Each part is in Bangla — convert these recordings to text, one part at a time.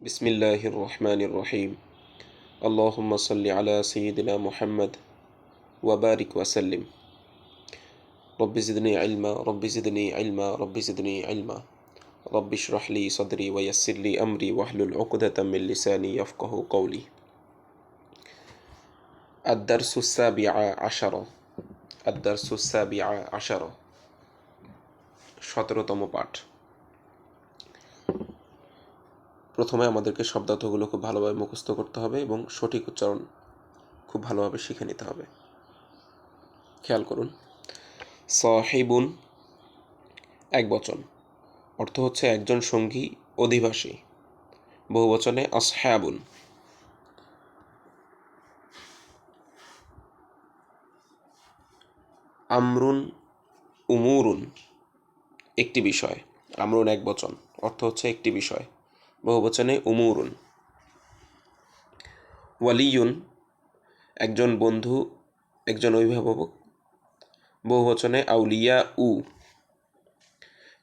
بسم الله الرحمن الرحيم. اللهم صل على سيدنا محمد وبارك وسلم. رب زدني علما رب زدني علما رب زدني علما. رب اشرح لي صدري ويسر لي أمري واحلل عقدة من لساني يفقه قولي. الدرس السابع عشر. الدرس السابع عشر. شطرتم بارت প্রথমে আমাদেরকে শব্দার্থগুলো খুব ভালোভাবে মুখস্থ করতে হবে এবং সঠিক উচ্চারণ খুব ভালোভাবে শিখে নিতে হবে। খেয়াল করুন। সাহেবুন এক বচন, অর্থ হচ্ছে একজন সঙ্গী অধিবাসী। বহু বচনে আসহ্যাবুন আমরুন উমুরুন, একটি বিষয়। আমরুন এক বচন, অর্থ হচ্ছে একটি বিষয়। বহুবচনে উমুরুন। ওয়ালিয়ুন, একজন বন্ধু, একজন অভিভাবক। বহুবচনে আউলিয়া উ।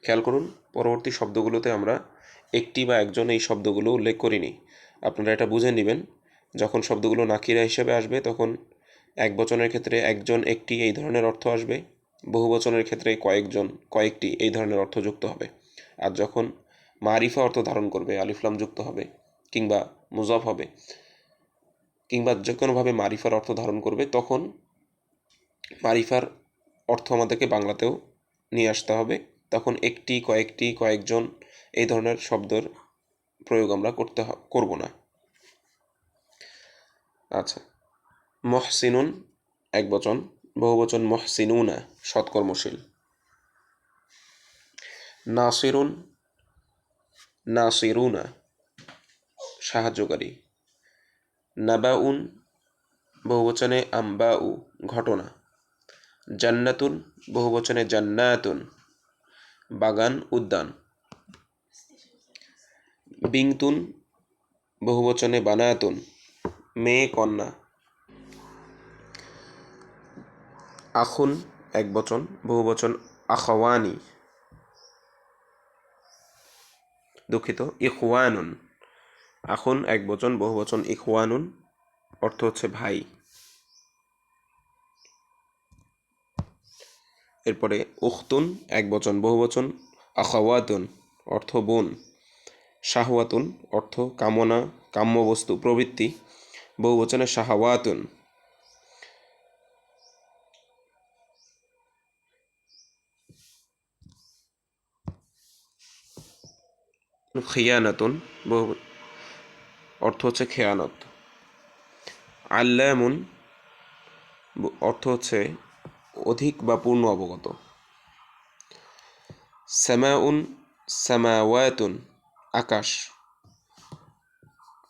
খেয়াল করুন, পরবর্তী শব্দগুলোতে আমরা একটি বা একজন এই শব্দগুলো উল্লেখ করিনি। আপনারা এটা বুঝে নেবেন, যখন শব্দগুলো নাকিরা হিসেবে আসবে, তখন এক বচনের ক্ষেত্রে একজন একটি এই ধরনের অর্থ আসবে বহু বচনের ক্ষেত্রে কয়েকজন, কয়েকটি এই ধরনের অর্থ যুক্ত হবে। আর যখন মারিফা অর্থ ধারণ করবে আলিফলাম যুক্ত হবে, কিংবা মুজফ হবে। কিংবা যে কোনোভাবে মারিফার অর্থ ধারণ করবে, তখন মারিফার অর্থ আমাদেরকে বাংলাতেও নিয়ে আসতে হবে। তখন একটি, কয়েকটি, কয়েকজন এই ধরনের শব্দের প্রয়োগ আমরা করতে করব না। আচ্ছা। মহসিনুন, এক বচন বহুবচন মহসিনুনা, সৎকর্মশীল। নাসিরুন নাসিরুনা, সাহায্যকারী। নাবাউন, বহুবচনে আম্বাউ, ঘটনা। জান্নাতুন, বহুবচনে জান্নাতুন, বাগান, উদ্যান। বিংতুন, বহুবচনে বানায়াতুন মেয়ে, কন্যা। আখুন, এক বচন, বহুবচন আখওয়ানি। দুঃখিত, ইখওয়ানুন আখুন এক বচন বহুবচন ইখওয়ানুন অর্থ হচ্ছে ভাই এরপরে, উখতুন এক বচন বহুবচন আখাওয়াতুন অর্থ, বোন শাহওয়াতুন অর্থ, কামনা কাম্য বস্তু প্রবৃত্তি বহুবচনে শাহাওয়াতুন খিয়ানাতুন, বহু অর্থ হচ্ছে খেয়ানত। আল্লামুন, অর্থ হচ্ছে অধিক বা পূর্ণ অবগত। সামাউন, সামাওয়াতুন, আকাশ।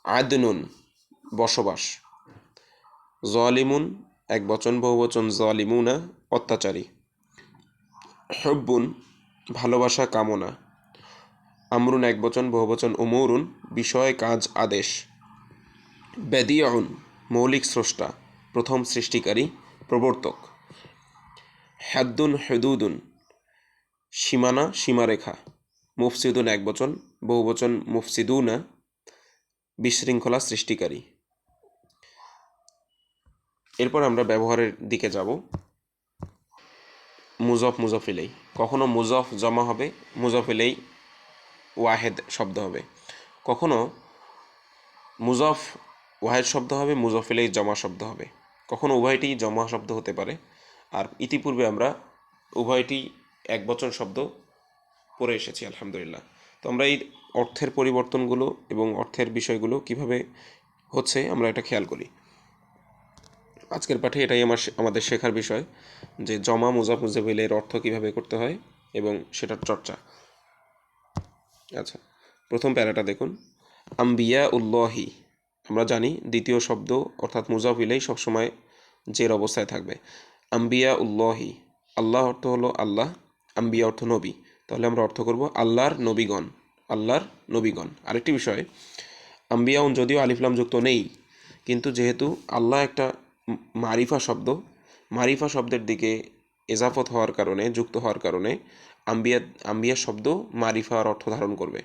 আদনুন, বসবাস। জলিমুন, এক বচন বহুবচন জলিমুনা, অত্যাচারী। হব্বুন, ভালোবাসা, কামনা। আমরুন এক বচন বহুবচন উমরুন, বিষয়, কাজ, আদেশ। বেদিয়ন মৌলিক স্রষ্টা, প্রথম সৃষ্টিকারী, প্রবর্তক। হ্যাদ্দুন হেদুদুন, সীমানা, সীমারেখা। মুফসিদুন এক বচন বহুবচন মুফসিদুনা, বিশৃঙ্খলা সৃষ্টিকারী। এরপর আমরা ব্যবহারের দিকে যাব। মুজফ, মুজফিলেই। কখনো মুজফ জমা হবে, মুজফিলেই ওয়াহেদ শব্দ হবে। কখনো মুজফ ওয়াহেদ শব্দ হবে, মুজফিলেই জমা শব্দ হবে। কখনো উভয়টি জমা শব্দ হতে পারে। আর ইতিপূর্বে আমরা উভয়টি এক বচন শব্দ পড়ে এসেছি, আলহামদুলিল্লাহ। তো আমরা এই অর্থের পরিবর্তনগুলো এবং অর্থের বিষয়গুলো কীভাবে হচ্ছে আমরা এটা খেয়াল করি। আজকের পাঠে এটাই আমার আমাদের শেখার বিষয় যে জমা মুজাফ মুজাফিলের অর্থ কীভাবে করতে হয় এবং সেটার চর্চা। আচ্ছা প্রথম প্যারাটা দেখুন। আম্বিয়া উল্লাহি আমরা জানি দ্বিতীয় শব্দ অর্থাৎ মুজাফিলেই সবসময় জের অবস্থায় থাকবে। আম্বিয়া উল্লাহি আল্লাহ অর্থ হলো আল্লাহ, আম্বিয়া অর্থ নবী। তাহলে আমরা অর্থ করব আল্লাহর নবীগণ আল্লাহর নবীগণ। আরেকটি বিষয়, আম্বিয়াউন যদিও আলিফলাম যুক্ত নেই, কিন্তু যেহেতু আল্লাহ একটা মারিফা শব্দ, মারিফা শব্দের দিকে এজাফত হওয়ার কারণে, যুক্ত হওয়ার কারণে আম্বিয়া আম্বিয়া শব্দ মারিফার অর্থ ধারণ করবে।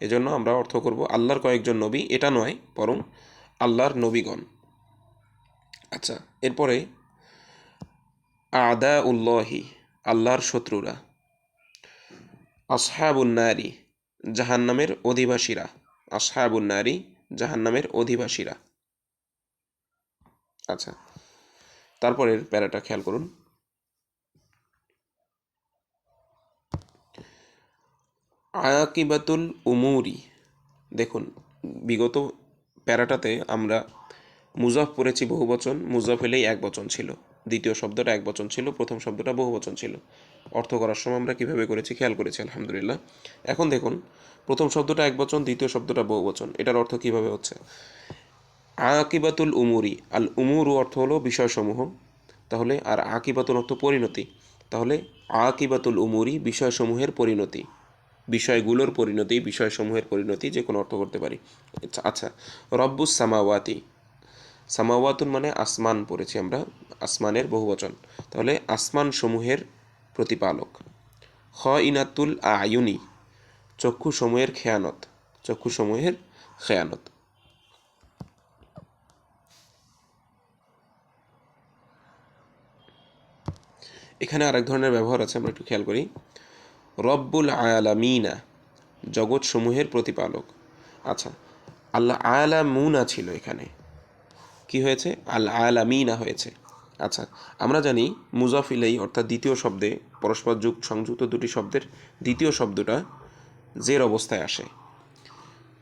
এজন্য আমরা অর্থ করব আল্লাহর কয়েকজন নবী, এটা নয়, বরং আল্লাহর নবীগণ। আচ্ছা এরপরে আদা উল্লাহি আল্লাহর শত্রুরা। আসহাবুন্নারি জাহান্নামের অধিবাসীরা। আসহাবুন্নারি জাহান্নামের অধিবাসীরা। আচ্ছা তারপরের প্যারাটা খেয়াল করুন। আয়াকিবাতুল উমুরি। দেখুন, বিগত প্যারাটাতে আমরা মুজাফ পড়েছি বহু বচন, মুজাফ এলেই এক বচন ছিল। দ্বিতীয় শব্দটা এক বচন ছিল, প্রথম শব্দটা বহু বচন ছিল। অর্থ করার সময় আমরা কীভাবে করেছি খেয়াল করেছি, আলহামদুলিল্লাহ। এখন দেখুন, প্রথম শব্দটা এক বচন, দ্বিতীয় শব্দটা বহু বচন। এটার অর্থ কীভাবে হচ্ছে? আকিবাতুল উমুরি। আল উমুরু অর্থ হলো বিষয়সমূহ। তাহলে, আর আকিবাতুল অর্থ পরিণতি। তাহলে আকিবাতুল উমুরি বিষয়সমূহের পরিণতি। বিষয়গুলোর পরিণতি, বিষয়সমূহের পরিণতি যে কোনো অর্থ করতে পারি। আচ্ছা আচ্ছা রব্বুস সামাওয়াতি। সামাওয়াতুন মানে আসমান পড়েছি আমরা, আসমানের বহুবচন তাহলে আসমান সমূহের প্রতিপালক। খ ইনাতুল আয়ুনি চক্ষু সমূহের খেয়ানত চক্ষু সমূহের খেয়ানত। এখানে আরেক ধরনের ব্যবহার আছে, আমরা একটু খেয়াল করি। রব্বুল আয়ালামিনা জগৎ সমূহের প্রতিপালক। আচ্ছা আল্লাহ আয়ালামুনা ছিল এখানে। কি হয়েছে? আল আয়ালামিনা হয়েছে। আচ্ছা আমরা জানি মুজাফিলাই, অর্থাৎ দ্বিতীয় শব্দে, পরস্পর যুগ সংযুক্ত দুটি শব্দের দ্বিতীয় শব্দটা জের অবস্থায় আসে।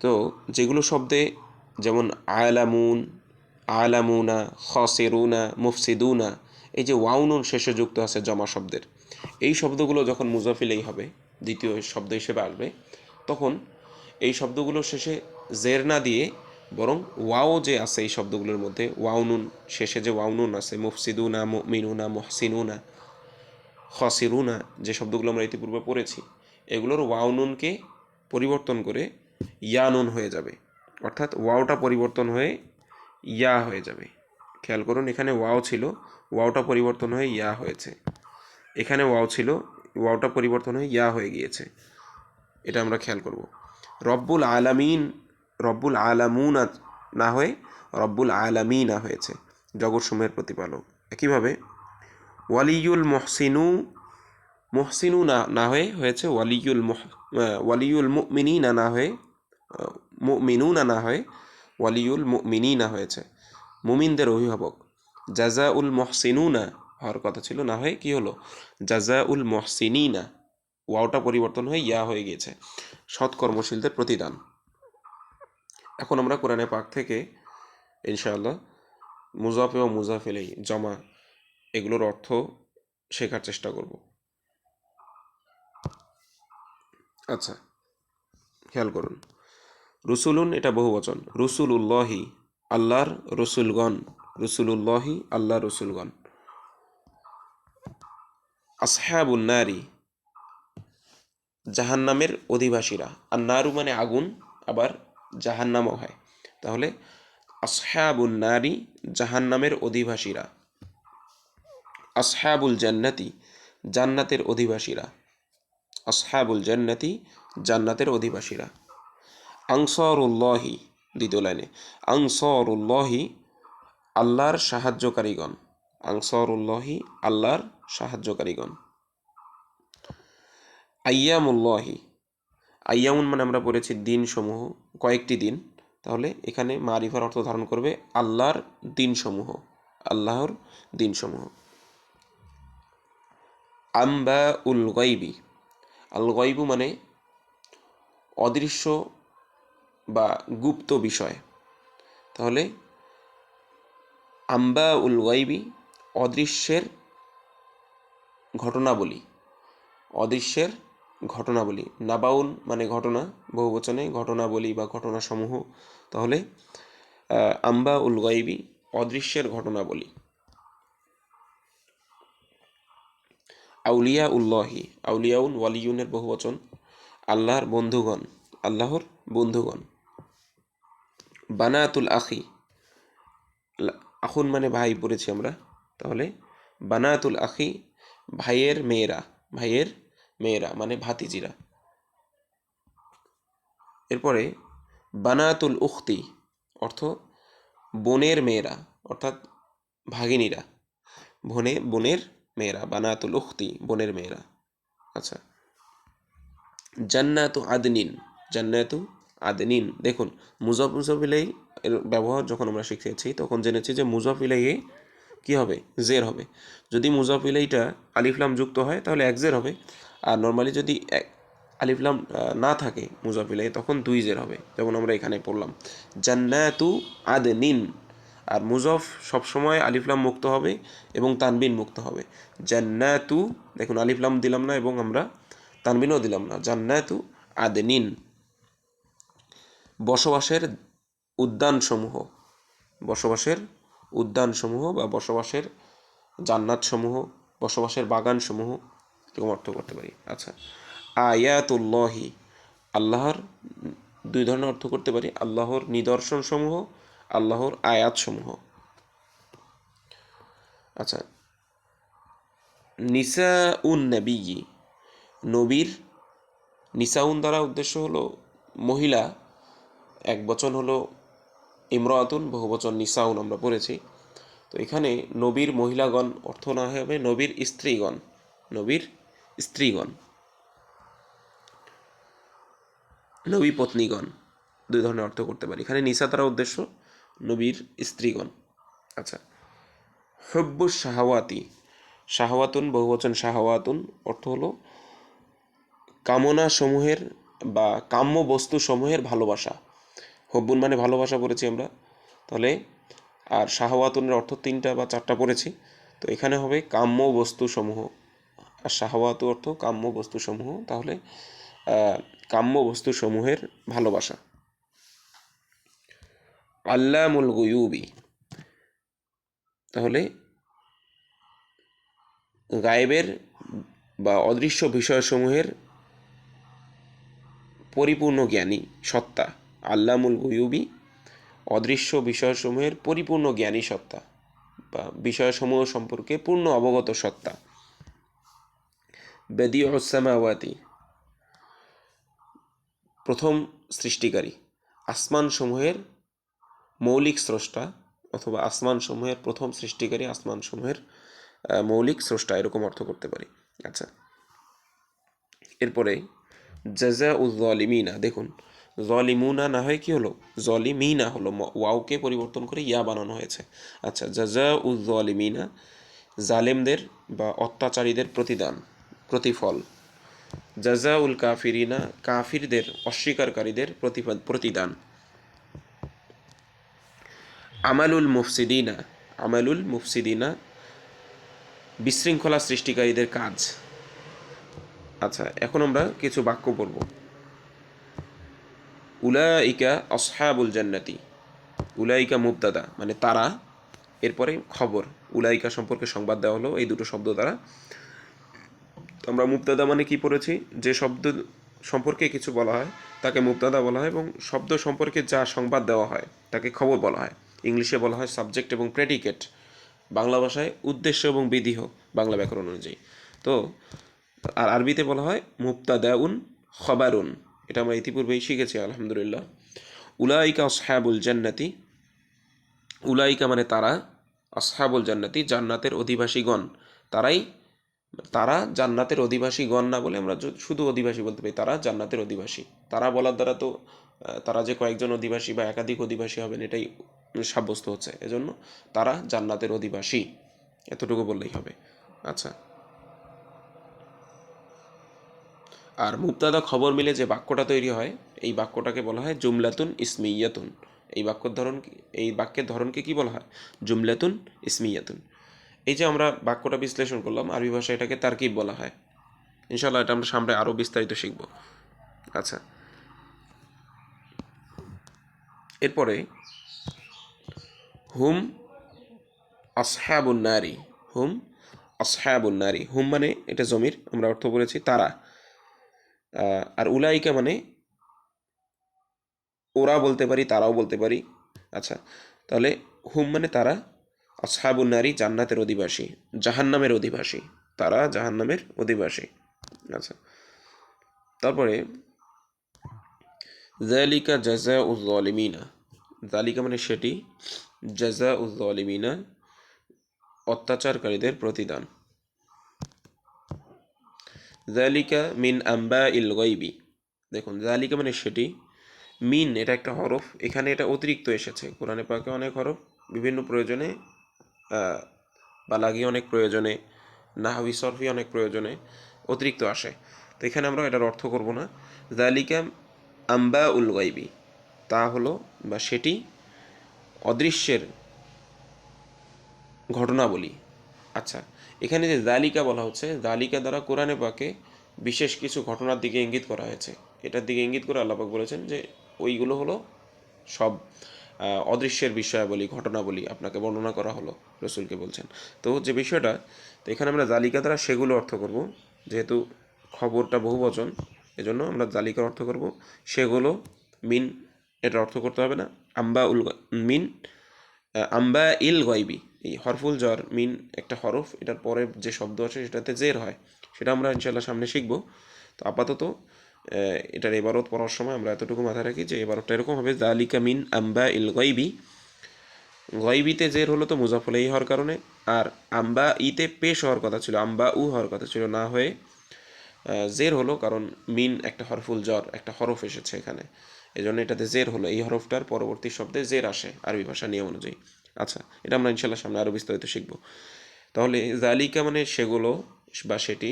তো, যেগুলো শব্দে যেমন আয়ালামুন আলামুনা, খসেরুনা, মুফসিদুনা, এই যে ওয়াউনুন শেষে যুক্ত আছে জমা শব্দের। এই শব্দগুলো যখন মুজাফিলেই হবে, দ্বিতীয় শব্দ হিসেবে আসবে, তখন এই শব্দগুলো শেষে জের না দিয়ে বরং ওয়াও যে আছে এই শব্দগুলোর মধ্যে ওয়াউনুন শেষে যে ওয়াউনুন আছে, মুফসিদুনা মিনুনা মহসিনুনা, খসিরুনা যে শব্দগুলো আমরা ইতিপূর্বে পড়েছি, এগুলোর ওয়াউনুনকে পরিবর্তন করে ইয়ানুন হয়ে যাবে। অর্থাৎ ওয়াওটা পরিবর্তন হয়ে ইয়া হয়ে যাবে। খেয়াল করুন, এখানে ওয়াও ছিল, ওয়াওটা পরিবর্তন হয়ে ইয়া হয়েছে। এখানে ওয়াও ছিল, ওয়াওটা পরিবর্তন হয়ে ইয়া হয়ে গিয়েছে। এটা আমরা খেয়াল করব। রব্বুল আলামিন, রব্বুল আলামুন না হয়ে, রব্বুল আলামিনা হয়েছে জগৎসমূহের প্রতিপালক। একইভাবে ওয়ালিউল মহসিনু মহসিনু না না হয়ে হয়েছে ওয়ালিউল মহ ওয়ালিউল মুমিনিনা না না হয়ে মুমিনুনা না না হয়ে ওয়ালিউল মুমিনিনা হয়েছে। মুমিনদের অভিভাবক জাজা উল মহসিনুনা হওয়ার কথা ছিল, না হয়ে কি হলো? জাজা উল মহসিনিনা ওয়াওটা পরিবর্তন হয়ে ইয়া হয়ে গিয়েছে। সৎ কর্মশীলদের প্রতিদান। এখন আমরা কোরআনে পাক থেকে, ইনশাআল্লাহ, মুজাফে ও মুজাফেলেই জমা এগুলোর অর্থ শেখার চেষ্টা করব। আচ্ছা খেয়াল করুন। রসুলুন এটা বহু বচন। রসুলুল্লাহি আল্লাহর রসুলগণ। রসুল উল্লাহি আল্লাহ রসুলগণ। আসহাবুন নারী, জাহান্নামের অধিবাসীরা। আর নারু মানে আগুন, আবার জাহান্নামও হয়। তাহলে আসহাবুন নারী, জাহান্নামের অধিবাসীরা। আসহাবুল জান্নাতি, জান্নাতের অধিবাসীরা। আসহাবুল জান্নাতি, জান্নাতের অধিবাসীরা। আংসরুল্লাহি দ্বিতীয় লাইনে। আংসরুল্লাহি আল্লাহর সাহায্যকারীগণ। আংসরুল্লাহি আল্লাহর সাহায্যকারীগণ। আয়ামুল্লাহি আয়ামুন মানে আমরা পড়েছি দিনসমূহ, কয়েকটি দিন। তাহলে এখানে মারিফার অর্থ ধারণ করবে আল্লাহর দিনসমূহ আল্লাহর দিনসমূহ। আম্বা উল গাইবি আল গাইবু মানে অদৃশ্য বা গুপ্ত বিষয়। তাহলে আম্বা উল গাইবি অদৃশ্যের ঘটনাবলী। অদৃশ্যের ঘটনাবলী। নাবাউন মানে ঘটনা বহু বচনে ঘটনাবলী বা ঘটনাসমূহ। তাহলে আম্বা উল গাইবি অদৃশ্যের ঘটনাবলী। আউলিয়া উল্লাহি আউলিয়াউন ওয়ালিউনের বহু বচন আল্লাহর বন্ধুগণ। আল্লাহর বন্ধুগণ। বানাতুল আখি। আখুন মানে ভাই পড়েছি আমরা। তাহলে, বানাতুল আখি ভাইয়ের মেয়েরা ভাইয়ের মেয়েরা মানে ভাতিজিরা। এরপরে বানাতুল উখতি, অর্থ বোনের মেয়েরা, অর্থাৎ ভাগিনীরা। বোনে, বোনের মেয়েরা, বানাতুল উখতি, বোনের মেয়েরা। আচ্ছা। জান্নাতু আদনিন জান্নাতু আদনিন। দেখুন মুজফ এর ব্যবহার যখন আমরা শিখেছি, তখন জেনেছি যে মুজফিলাইয়ে কি হবে? জের হবে। যদি মুজফিলাইটা আলিফলাম যুক্ত হয়, তাহলে এক জের হবে। আর নর্মালি যদি এক আলিফলাম না থাকে মুজফিলাই তখন দুই জের হবে। যেমন আমরা এখানে পড়লাম, জান্নাতু আদনিন। আর মুজফ সবসময় আলিফলাম মুক্ত হবে এবং তানবিন মুক্ত হবে। জান্নাতু, দেখুন আলিফলাম দিলাম না এবং আমরা তানবিনও দিলাম না। জান্নাতু আদনিন। বসবাসের উদ্যানসমূহ। বসবাসের উদ্যানসমূহ বা বসবাসের জান্নাতসমূহ, বসবাসের বাগানসমূহ, এরকম অর্থ করতে পারি। আচ্ছা আয়াতুল্লাহি, আল্লাহর দুই ধরনের অর্থ করতে পারি। আল্লাহর নিদর্শনসমূহ, আল্লাহর আয়াতসমূহ। আচ্ছা নিসা উন নবী নবীর নিসাউন দ্বারা উদ্দেশ্য হলো মহিলা, এক বচন হলো ইমরাতুন বহু বচন নিসাউন আমরা পড়েছি। তো এখানে নবীর মহিলাগণ অর্থ না হবে নবীর স্ত্রীগণ নবীর স্ত্রীগণ, নবী পত্নীগণ, দুই ধরনের অর্থ করতে পারি। এখানে নিসা দ্বারা উদ্দেশ্য, নবীর স্ত্রীগণ। আচ্ছা হব্বু শাহওয়াতি, শাহওয়াতুন, বহুবচন শাহওয়াতুন, অর্থ হলো কামনা সমূহের বা কাম্য বস্তু সমূহের ভালোবাসা। হব্বুন মানে ভালোবাসা পড়েছি আমরা। তাহলে, আর শাহওয়াতুনের অর্থ তিনটা বা চারটা পড়েছি। তো এখানে হবে কাম্য বস্তু সমূহ আর শাহওয়াতু অর্থ কাম্য বস্তু সমূহ তাহলে কাম্য বস্তু সমূহের ভালোবাসা। আল্লামুল গুয়ুবি। তাহলে, গায়েবের বা অদৃশ্য বিষয়সমূহের পরিপূর্ণ জ্ঞানী, সত্তা। আল্লামুল গুয়ুবি অদৃশ্য বিষয়সমূহের পরিপূর্ণ জ্ঞানী সত্তা বা বিষয়সমূহ সম্পর্কে পূর্ণ অবগত সত্তা। বেদি ওসামাওয়াতি প্রথম সৃষ্টিকারী। আসমান সমূহের মৌলিক স্রষ্টা অথবা আসমান সমূহের প্রথম সৃষ্টিকারী আসমান সমূহের মৌলিক স্রষ্টা এরকম অর্থ করতে পারি। আচ্ছা। এরপরে জাজা উজ্জলিমিনা দেখুন জলিমুনা না হয় কি হলো? জলিমিনা হলো। ওয়াওকে পরিবর্তন করে ইয়া বানানো হয়েছে। আচ্ছা জাজা উজ্জলিমিনা জালেমদের বা অত্যাচারীদের প্রতিদান, প্রতিফল। জাজা উল কাফিরিনা কাফিরদের, অস্বীকারীদের প্রতিদান। আমালুল মুফসিদিনা আমালুল মুফসিদিনা বিশৃঙ্খলা সৃষ্টিকারীদের কাজ। আচ্ছা এখন আমরা কিছু বাক্য পড়ব। উলাইকা আসহাবুল জান্নাতি। উলাইকা মুবতাদা মানে তারা। এরপরে খবর, উলাইকা সম্পর্কে সংবাদ দেওয়া হলো, এই দুটো শব্দ দ্বারা। আমরা মুবতাদা মানে কি পড়েছি? যে শব্দ সম্পর্কে কিছু বলা হয়, তাকে মুবতাদা বলা হয় এবং শব্দ সম্পর্কে যা সংবাদ দেওয়া হয়, তাকে খবর বলা হয়। ইংলিশে বলা হয় সাবজেক্ট এবং প্রেডিকেট বাংলা ভাষায় উদ্দেশ্য এবং বিধিহ বাংলা ব্যাকরণ অনুযায়ী। তো আর আরবিতে বলা হয় মুবতাদাউন খবারুন। এটা আমরা ইতিপূর্বেই শিখেছি, আলহামদুলিল্লাহ। উলাইকা আসহাবুল জান্নাতি, উলাইকা মানে তারা, আসহাবুল জান্নাতি, জান্নাতের অধিবাসীগণ। তারাই, তারা জান্নাতের অধিবাসীগণ না বলে আমরা শুধু অধিবাসী বলতে পারি, তারা জান্নাতের অধিবাসী। তারা বলার দ্বারা তো তারা যে কয়েকজন অধিবাসী বা একাধিক অধিবাসী হবেন, এটাই সাব্যস্ত হচ্ছে। এজন্য তারা জান্নাতের অধিবাসী। এতটুকু বললেই হবে। আচ্ছা। আর মুক্তাদা খবর মিলে যে বাক্যটা তৈরি হয়, এই বাক্যটাকে বলা হয় জুমলাতুন ইসমিয়াতুন। এই বাক্যর ধরন এই বাক্যের ধরনকে কি বলা হয়? জুমলাতুন ইসমিয়াতুন। এই যে আমরা বাক্যটা বিশ্লেষণ করলাম, আরবি ভাষায় এটাকে তারকিব বলা হয়। ইনশাল্লাহ এটা আমরা সামনে আরও বিস্তারিত শিখব। আচ্ছা। এরপরে, হুম আসহাবুন নারী, হুম আসহাবুন নারী। হুম মানে এটা জমির, আমরা অর্থ বলেছি তারা। আর উলাইকা মানে ওরা বলতে পারি, তারাও বলতে পারি। আচ্ছা তাহলে হুম মানে তারা আসহাবুন নারী, জান্নাতের অধিবাসী, জাহান্নামের অধিবাসী, তারা জাহান্নামের অধিবাসী। আচ্ছা তারপরে জালিকা জাজা উজ্জলিমিনা জালিকা মানে সেটি জাজা উজ্জলিমিনা অত্যাচারকারীদের প্রতিদান। জালিকা মিন আম্বা ইল গাইবি দেখুন জালিকা মানে সেটি। মিন এটা একটা হরফ। এখানে এটা অতিরিক্ত এসেছে। কোরআনে পাকে অনেক হরফ, বিভিন্ন প্রয়োজনে বালাগি অনেক প্রয়োজনে নাহাবি সরফি অনেক প্রয়োজনে অতিরিক্ত আসে। তো এখানে আমরা এটার অর্থ করব না। জালিকা আম্বা উল গাইবি তা হলো বা সেটি অদৃশ্যের ঘটনাবলী। আচ্ছা এখানে যে জালিকা বলা হচ্ছে জালিকা দ্বারা কোরআনে পাকে বিশেষ কিছু ঘটনার দিকে ইঙ্গিত করা হয়েছে। এটার দিকে ইঙ্গিত করে আল্লাপাক বলেছেন যে ওইগুলো হলো সব অদৃশ্যের বিষয়াবলী, ঘটনাবলী আপনাকে বর্ণনা করা হলো, রসুলকে বলছেন। তো যে বিষয়টা, তো এখানে আমরা জালিকা দ্বারা সেগুলো অর্থ করব। যেহেতু খবরটা বহু বচন, এজন্য আমরা জালিকার অর্থ করব। সেগুলো মিন এটা অর্থ করতে হবে না। আম্বা উল মিন আম্বা ইল গয়বি। এই হরফুল জ্বর, মিন একটা হরফ, এটার পরে যে শব্দ আছে সেটাতে জের হয়, সেটা আমরা ইনশাল্লাহ সামনে শিখব। তো আপাতত এটার এবারত পড়ার সময় আমরা এতটুকু মাথায় রাখি যে এবারতটা এরকম হবে জালিকা মিন আম্বা ইল গয়বি। গয়বিতে জের হলো তো মুজাফলে এই হওয়ার কারণে, আর আম্বা ইতে পেশ হওয়ার কথা ছিল আম্বা উ হওয়ার কথা ছিল না হয়ে জের হলো কারণ মিন একটা হরফুল জ্বর, একটা হরফ এসেছে এখানে। এই জন্য এটাতে জের হলো, এই হরফটার পরবর্তী শব্দে জের আসে আরবি ভাষা নিয়ম অনুযায়ী। আচ্ছা এটা আমরা ইনশাল্লাহ সামনে আরও বিস্তারিত শিখব। তাহলে জালিকা মানে সেগুলো বা সেটি,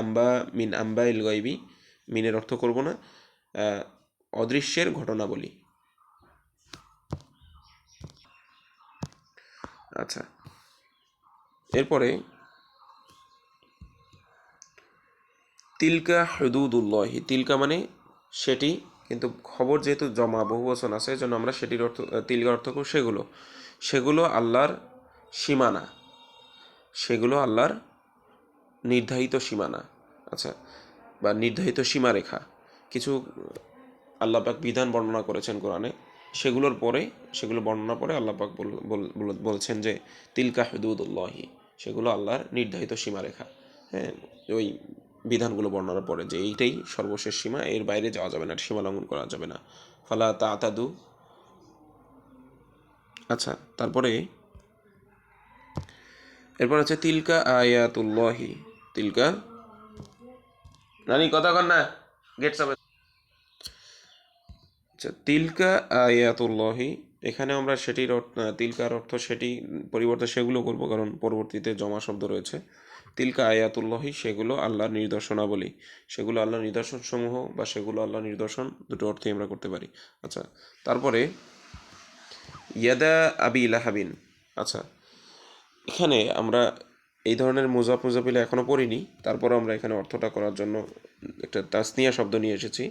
আম্বা মিন আম্বা ইল গাইবি মিনের অর্থ করব না অদৃশ্যের ঘটনাবলী। আচ্ছা এরপরে তিলকা হুদুদুল্লাহি, তিলকা মানে সেটি, কিন্তু খবর যেহেতু জমা, বহু বচন আছে, এজন্য আমরা সেটির অর্থ তিলকা অর্থ করব সেগুলো। সেগুলো আল্লাহর সীমানা। সেগুলো আল্লাহর নির্ধারিত সীমানা। আচ্ছা বা নির্ধারিত সীমারেখা। কিছু আল্লাহ পাক বিধান বর্ণনা করেছেন কোরআনে। সেগুলোর পরে, সেগুলো বর্ণনা পরে আল্লাহ পাক বল- বল- বল- বলছেন যে, তিলকা হুদুদুল্লাহি, সেগুলো আল্লাহর নির্ধারিত সীমারেখা। হ্যাঁ ওই বিধানগুলো বর্ণনার পরে যে, এইটাই সর্বশেষ সীমা, এর বাইরে যাওয়া যাবে না, সীমা লঙ্ঘন করা যাবে না। ফলা তা আতাদু আচ্ছা তারপরে? এরপর হচ্ছে তিলকা আয়াতুল্লাহি। তিলকা? নানি কথা কর না। গেট সামনে। আচ্ছা তিলকা আয়াতুল্লাহি, এখানে আমরা সেটির তিলকার অর্থ সেটি, পরিবর্তে সেগুলো করব, কারণ পরবর্তীতে জমা শব্দ রয়েছে। তিলকা আয়াতুল্লাহি, সেগুলো আল্লাহর নিদর্শনাবলী সেগুলো আল্লাহর নিদর্শন সমূহ বা সেগুলো আল্লাহর নিদর্শন, দুটো অর্থই আমরা করতে পারি। আচ্ছা তারপরে ইয়াদা আবি লাহাবিন। আচ্ছা এখানে আমরা এই ধরনের মুজাফ মুজাফিলা এখনও পড়িনি তারপর আমরা এখানে অর্থটা করার জন্য একটা তাসনিয়া শব্দ নিয়ে এসেছি।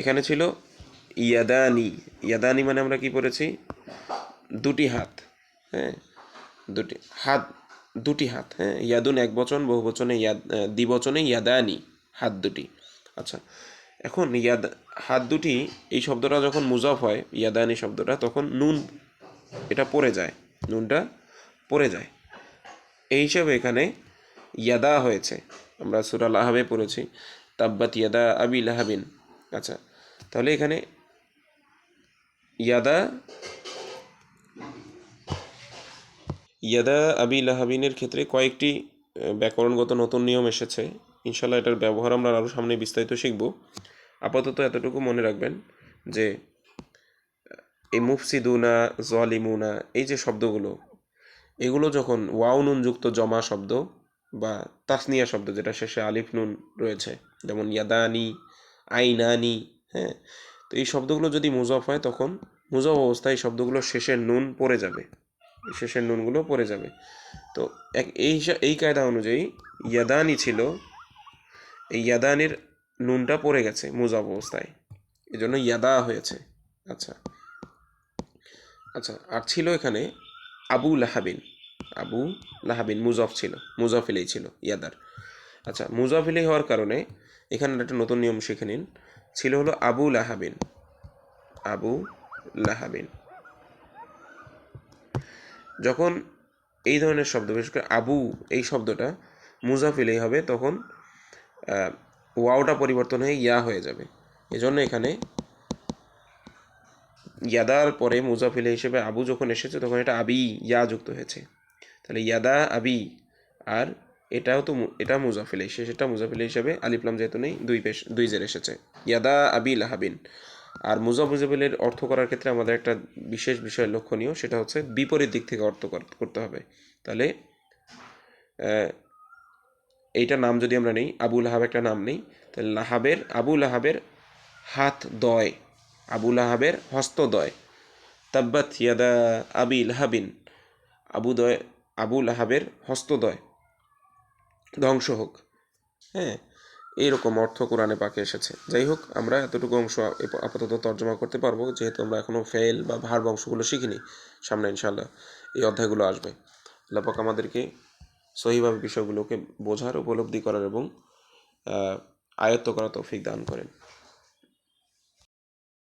এখানে ছিল ইয়াদানি। ইয়াদানি মানে আমরা কি পড়েছি? দুটি হাত হ্যাঁ? দুটি হাত দুটি হাত হ্যাঁ? ইয়াদুন এক বচন, বহু বচনে ইয়াদ দ্বিবচনে ইয়াদানি, হাত দুটি। আচ্ছা এখন ইয়াদ, হাত দুটি, এই শব্দটা যখন মুজাফ হয়, ইয়াদানি শব্দটা, তখন নুন এটা পড়ে যায়, নুনটা পড়ে যায়। এই হিসাবে এখানে ইয়াদা হয়েছে। আমরা সুরা লাহাবে পড়েছি, তাব্বাত ইয়াদা আবি লাহাবিন। আচ্ছা তাহলে এখানে ইয়াদা ইয়াদা আবি লাহাবিনের ক্ষেত্রে কয়েকটি ব্যাকরণগত নতুন নিয়ম এসেছে। ইনশাল্লাহ এটার ব্যবহার আমরা আরও সামনে বিস্তারিত শিখব। আপাতত এতটুকু মনে রাখবেন যে, এই মুফসিদুনা, জলিমুনা, এই যে শব্দগুলো, এগুলো যখন ওয়াও নুন যুক্ত জমা শব্দ বা তাসনিয়া শব্দ যেটা শেষে আলিফ নুন রয়েছে, যেমন ইয়াদানি, আইনানি হ্যাঁ তো এই শব্দগুলো যদি মুজফ হয় তখন মুজফ অবস্থায় এই শব্দগুলো শেষের নুন পড়ে যাবে। শেষের নুনগুলো পড়ে যাবে। তো এক এই এই কায়দা অনুযায়ী ইয়াদানি ছিল এই ইয়াদানির নুনটা পড়ে গেছে মুজফ অবস্থায়। এই জন্য ইয়াদা হয়েছে। আচ্ছা। আচ্ছা আর ছিল এখানে আবু লাহাবিন। আবু লাহাবিন মুজফ ছিল, মুজফিলেই ছিল ইয়াদার। আচ্ছা মুজফিলেই হওয়ার কারণে এখানে একটা নতুন নিয়ম শিখে নিন। ছিল হলো আবু লাহাবিন। আবু লাহাবিন। যখন এই ধরনের শব্দ, বিশেষ করে আবু এই শব্দটা মুজাফিলেই হবে, তখন ওয়াওটা পরিবর্তন হয়ে ইয়া হয়ে যাবে। এজন্য এখানে ইয়াদার পরে মুজাফিলে হিসেবে আবু যখন এসেছে, তখন এটা আবি ইয়া যুক্ত হয়েছে। তাহলে ইয়াদা, আবি আর এটাও তো এটা মুজাফিলে সেটা মুজাফিলে হিসেবে আলিফলাম যেহেতু নেই, দুই পেশ, দুই জের এসেছে। ইয়াদা, আবি, লাহাবিন। আর মুজা মুজাফিলের অর্থ করার ক্ষেত্রে আমাদের একটা বিশেষ বিষয় লক্ষণীয়, সেটা হচ্ছে বিপরীত দিক থেকে অর্থ কর- করতে হবে। তাহলে এইটা নাম যদি আমরা নেই, আবু লাহাব একটা নাম নেই, তাহলে লাহাবের, আবু লাহাবের হাত দয়, আবু লাহাবের হস্তদয় তাব্বাত ইয়াদা আবি লাহাবিন, আবু দয়, আবু লাহাবের হস্তদয় ধ্বংস হোক। হ্যাঁ এইরকম অর্থ কোরআনে পাকে এসেছে। যাই হোক, আমরা এতটুকু অংশ আপাতত তর্জমা করতে পারব, যেহেতু আমরা এখনও ফেল বা ভার বংশগুলো শিখিনি। সামনে ইনশাল্লাহ এই অধ্যায়গুলো আসবে। আল্লাহ পাক আমাদেরকে সহিভাবে বিষয়গুলোকে বোঝার উপলব্ধি করার এবং আয়ত্ত করার তৌফিক দান করেন।